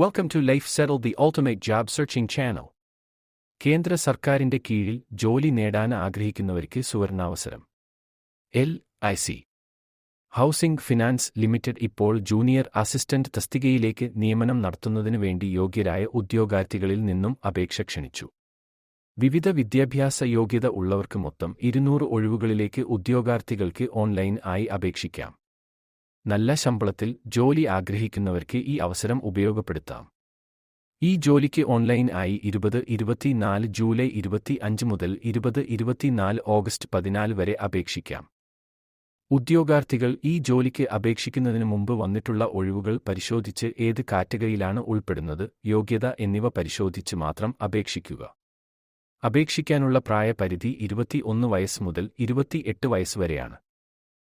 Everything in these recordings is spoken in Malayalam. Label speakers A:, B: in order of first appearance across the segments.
A: Welcome to Life settle the Ultimate Job Searching Channel. കേന്ദ്ര സർക്കാരിന്റെ കീഴിൽ ജോലി നേടാൻ ആഗ്രഹിക്കുന്നവർക്ക് സുവർണാവസരം. L I C housing finance limited ഇപ്പോൾ ജൂനിയർ അസിസ്റ്റന്റ് തസ്തികയിലേക്ക് നിയമനം നടത്തുന്നതിനു വേണ്ടി യോഗ്യരായ ഉദ്യോഗാർത്ഥികളിൽ നിന്നും അപേക്ഷ ക്ഷണിച്ചു. വിവിധ വിദ്യാഭ്യാസ യോഗ്യത ഉള്ളവർക്ക് മൊത്തം ഇരുന്നൂറ് ഒഴിവുകളിലേക്ക് ഉദ്യോഗാർത്ഥികൾക്ക് ഓൺലൈൻ ആയി അപേക്ഷിക്കാം. നല്ല ശമ്പളത്തിൽ ജോലി ആഗ്രഹിക്കുന്നവർക്ക് ഈ അവസരം ഉപയോഗപ്പെടുത്താം. ഈ ജോലിക്ക് ഓൺലൈൻ ആയി ഇരുപത് ഇരുപത്തിനാല് ജൂലൈ ഇരുപത്തി അഞ്ച് മുതൽ ഇരുപത് ഇരുപത്തിനാല് ഓഗസ്റ്റ് പതിനാല് വരെ അപേക്ഷിക്കാം. ഉദ്യോഗാർത്ഥികൾ ഈ ജോലിക്ക് അപേക്ഷിക്കുന്നതിന് മുമ്പ് വന്നിട്ടുള്ള ഒഴിവുകൾ പരിശോധിച്ച് ഏത് കാറ്റഗറിയിലാണ് ഉൾപ്പെടുന്നത് യോഗ്യത എന്നിവ പരിശോധിച്ച് മാത്രം അപേക്ഷിക്കുക. അപേക്ഷിക്കാനുള്ള പ്രായപരിധി ഇരുപത്തിയൊന്ന് വയസ്സ് മുതൽ ഇരുപത്തിയെട്ട് വയസ്സ് വരെയാണ്.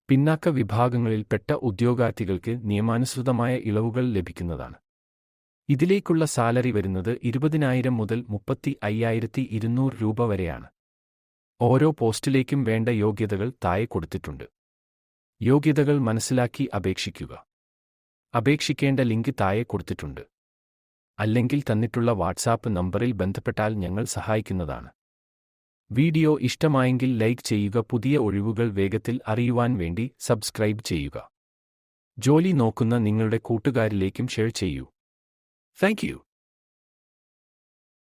A: പിന്നാക്ക വിഭാഗങ്ങളിൽപ്പെട്ട ഉദ്യോഗാർത്ഥികൾക്ക് നിയമാനുസൃതമായ ഇളവുകൾ ലഭിക്കുന്നതാണ്. ഇതിലേക്കുള്ള സാലറി വരുന്നത് ഇരുപതിനായിരം മുതൽ മുപ്പത്തി അയ്യായിരത്തി ഇരുന്നൂറ് രൂപ വരെയാണ്. ഓരോ പോസ്റ്റിലേക്കും വേണ്ട യോഗ്യതകൾ താഴെ കൊടുത്തിട്ടുണ്ട്. യോഗ്യതകൾ മനസ്സിലാക്കി അപേക്ഷിക്കുക. അപേക്ഷിക്കേണ്ട ലിങ്ക് താഴെ കൊടുത്തിട്ടുണ്ട്. അല്ലെങ്കിൽ തന്നിട്ടുള്ള വാട്സാപ്പ് നമ്പറിൽ ബന്ധപ്പെട്ടാൽ ഞങ്ങൾ സഹായിക്കുന്നതാണ്. വീഡിയോ ഇഷ്ടമായെങ്കിൽ ലൈക്ക് ചെയ്യുക പുതിയ ഒഴിവുകൾ വേഗത്തിൽ അറിയുവാൻ വേണ്ടി സബ്സ്ക്രൈബ് ചെയ്യുക. ജോലി നോക്കുന്ന നിങ്ങളുടെ കൂട്ടുകാരിലേക്കും ഷെയർ ചെയ്യൂ. താങ്ക്